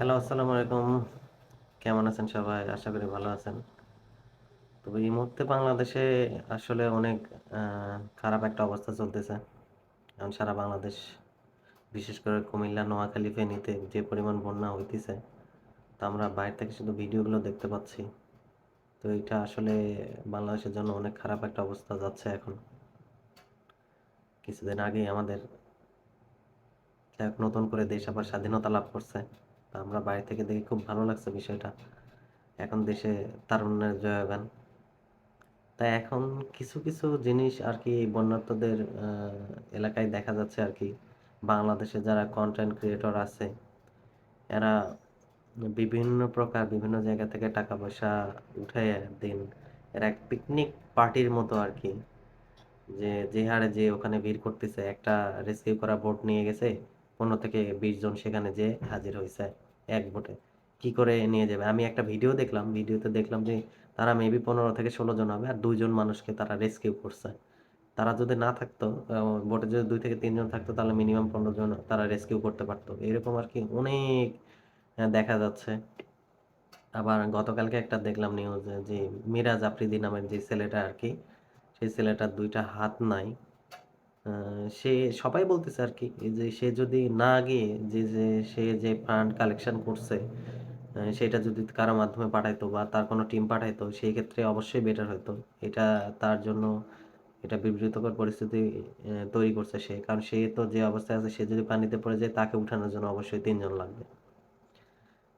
Hello, আসসালামু আলাইকুম। কেমন আছেন সবাই? আশা করি ভালো আছেন। তবে এই মুহূর্তে বাংলাদেশে আসলে অনেক খারাপ একটা অবস্থা চলতেছে। এখন সারা বাংলাদেশ, বিশেষ করে কুমিল্লা, নোয়াখালী, ফেনীতে যে পরিমাণ বন্যা হইতেছে, তা আমরা বাইরে থেকে শুধু ভিডিওগুলো দেখতে পাচ্ছি। তো এটা আসলে বাংলাদেশের জন্য অনেক খারাপ একটা অবস্থা যাচ্ছে এখন। কিছুদিন আগেই আমাদের এক নতুন করে দেশ আবার স্বাধীনতা লাভ করছে। আমরা বাইরে থেকে দেখে খুব ভালো লাগছে বিষয়টা। এখন দেশে তারুণ্যের জয়গান। তাই এখন কিছু কিছু জিনিস আর কি বন্যার্থদের এলাকায় দেখা যাচ্ছে আর কি। বাংলাদেশে যারা কন্টেন্ট ক্রিয়েটর আছে, এরা বিভিন্ন প্রকার, বিভিন্ন জায়গা থেকে টাকা পয়সা উঠে দিন। এরা এক পিকনিক পার্টির মতো আর কি। যে যে হারে যে ওখানে ভিড় করতেছে, একটা রেস্কিউ করা বোট নিয়ে গেছে পনেরো থেকে বিশ জন সেখানে যে হাজির হয়েছে এক বোটে কি করে নিয়ে যাবে? আমি একটা ভিডিও দেখলাম, ভিডিওতে দেখলাম যে তারা মেবি পনেরো থেকে ষোলো জন হবে আর দুইজন মানুষকে তারা রেস্কিউ করছে। তারা যদি না থাকতো বোটে যদি দুই থেকে তিনজন থাকতো, তাহলে মিনিমাম পনেরো জন তারা রেস্কিউ করতে পারতো। এরকম আর কি অনেক দেখা যাচ্ছে। আবার গতকালকে একটা দেখলাম নিউজে যে মিরাজ আফ্রিদি নামের যে ছেলেটা আর কি, সেই ছেলেটার দুইটা হাত নাই। সে সবাই বলতেছে আর কি যে সে যদি না গিয়ে যে যে, সে যে ফান্ড কালেকশন করছে সেটা যদি কারও মাধ্যমে পাঠাইতো বা তার কোনো টিম পাঠাইতো, সেই ক্ষেত্রে অবশ্যই বেটার হতো এটা তার জন্য এটা বিব্রতকর পরিস্থিতি তৈরি করছে সে। কারণ সে তো যে অবস্থায় আছে, সে যদি পানিতে পড়ে যায়, তাকে উঠানোর জন্য অবশ্যই তিনজন লাগবে।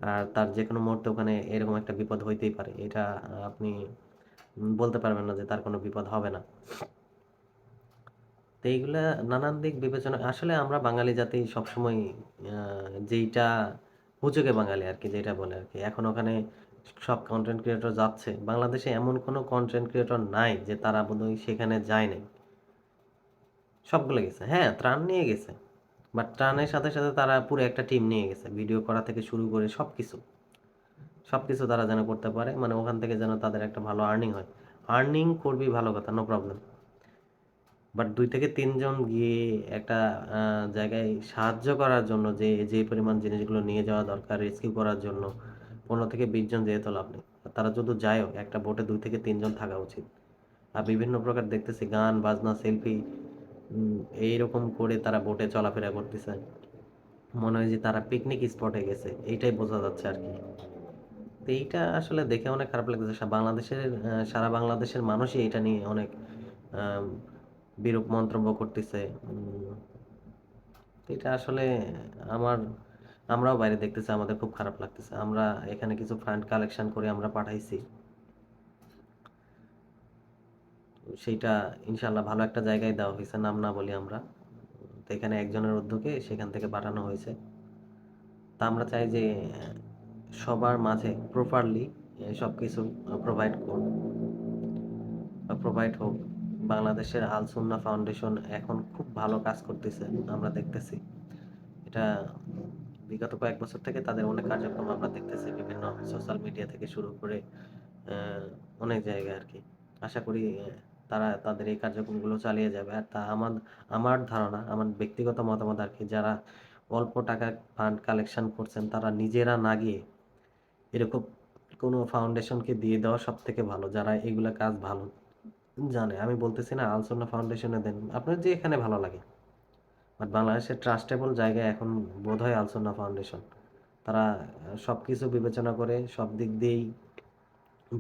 আর তার যে কোনো মুহূর্তে ওখানে এরকম একটা বিপদ হইতেই পারে। এটা আপনি বলতে পারবেন না যে তার কোনো বিপদ হবে না। তো এইগুলা নানান দিক বিবেচনা, আসলে আমরা বাঙালি জাতি সবসময় যেইটা হুজুগে বাঙালি আর কি যেটা বলে আর কি এখন ওখানে সব কন্টেন্ট ক্রিয়েটর যাচ্ছে। বাংলাদেশে এমন কোনো কন্টেন্ট ক্রিয়েটর নাই যে তারা বোধহয় সেখানে যায় নাই। সবগুলো গেছে। হ্যাঁ ত্রাণ নিয়ে গেছে। বাট ত্রাণের সাথে সাথে তারা পুরো একটা টিম নিয়ে গেছে। ভিডিও করা থেকে শুরু করে সব কিছু সব কিছু তারা যেন করতে পারে। মানে ওখান থেকে যেন তাদের একটা ভালো আর্নিং হয়। আর্নিং করবি ভালো কথা নো প্রবলেম বাট দুই থেকে তিনজন গিয়ে একটা জায়গায় সাহায্য করার জন্য যে যে পরিমাণ জিনিসগুলো নিয়ে যাওয়া দরকার রেস্কিউ করার জন্য, পনেরো থেকে বিশ জন যেহেতু লাভ নেই। তারা যদি যায়ও একটা বোটে দুই থেকে তিনজন থাকা উচিত। আর বিভিন্ন প্রকার দেখতেছি, গান, বাজনা সেলফি এইরকম করে তারা বোটে চলাফেরা করতেছে। মনে হয় যে তারা পিকনিক স্পটে গেছে, এইটাই বোঝা যাচ্ছে আর কি। তো এইটা আসলে দেখে অনেক খারাপ লাগতেছে। বাংলাদেশের সারা বাংলাদেশের মানুষই এটা নিয়ে অনেক বিরূপ মন্তব্য করতেছে। এটা আসলে আমার, আমরাও বাইরে দেখতেছি, আমাদের খুব খারাপ লাগতেছে। আমরা এখানে কিছু ফান্ড কালেকশন করে আমরা পাঠাইছি। সেইটা ইনশাল্লাহ ভালো একটা জায়গায় দেওয়া হয়েছে, নাম না বলি আমরা। তো এখানে একজনের উদ্যোগে সেখান থেকে পাঠানো হয়েছে। তা আমরা চাই যে, সবার মাঝে প্রপারলি সব কিছু প্রোভাইড করুন প্রোভাইড হোক। বাংলাদেশের আল সুন্নাহ ফাউন্ডেশন এখন খুব ভালো কাজ করতেছে, আমরা দেখতেছি। এটা বিগত কয়েক বছর থেকে তাদের অনেক কার্যক্রম আমরা দেখতেছি, বিভিন্ন সোশ্যাল মিডিয়া থেকে শুরু করে অনেক জায়গায় আর কি। আশা করি তারা তাদের এই কার্যক্রমগুলো চালিয়ে যাবে। আর তা আমার আমার ধারণা, আমার ব্যক্তিগত মতামত আর কি, যারা অল্প টাকা ফান্ড কালেকশন করছেন, তারা নিজেরা না গিয়ে এরকম কোনো ফাউন্ডেশনকে দিয়ে দেওয়া সব থেকে ভালো, যারা এগুলা কাজ ভালো। জানে, আমি বলতেছি না আলসোনা ফাউন্ডেশনে দেন। আপনার যে এখানে ভালো লাগে। বাট বাংলাদেশের ট্রাস্টেবল জায়গায় এখন বোধ হয় আলসোনা ফাউন্ডেশন তারা সব কিছু বিবেচনা করে, সব দিক দিয়েই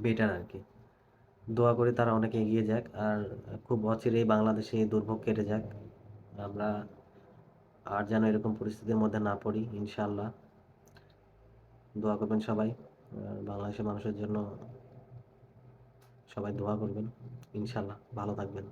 বেটার আর কি দোয়া করি তারা অনেকে এগিয়ে যাক, আর খুব অচিরেই বাংলাদেশে এই দুর্ভোগ কেটে যাক। আমরা আর যেন এরকম পরিস্থিতির মধ্যে না পড়ি ইনশাল্লাহ দোয়া করবেন সবাই বাংলাদেশের মানুষের জন্য সবাই দোয়া করবেন ইনশাল্লাহ ভালো থাকবেন।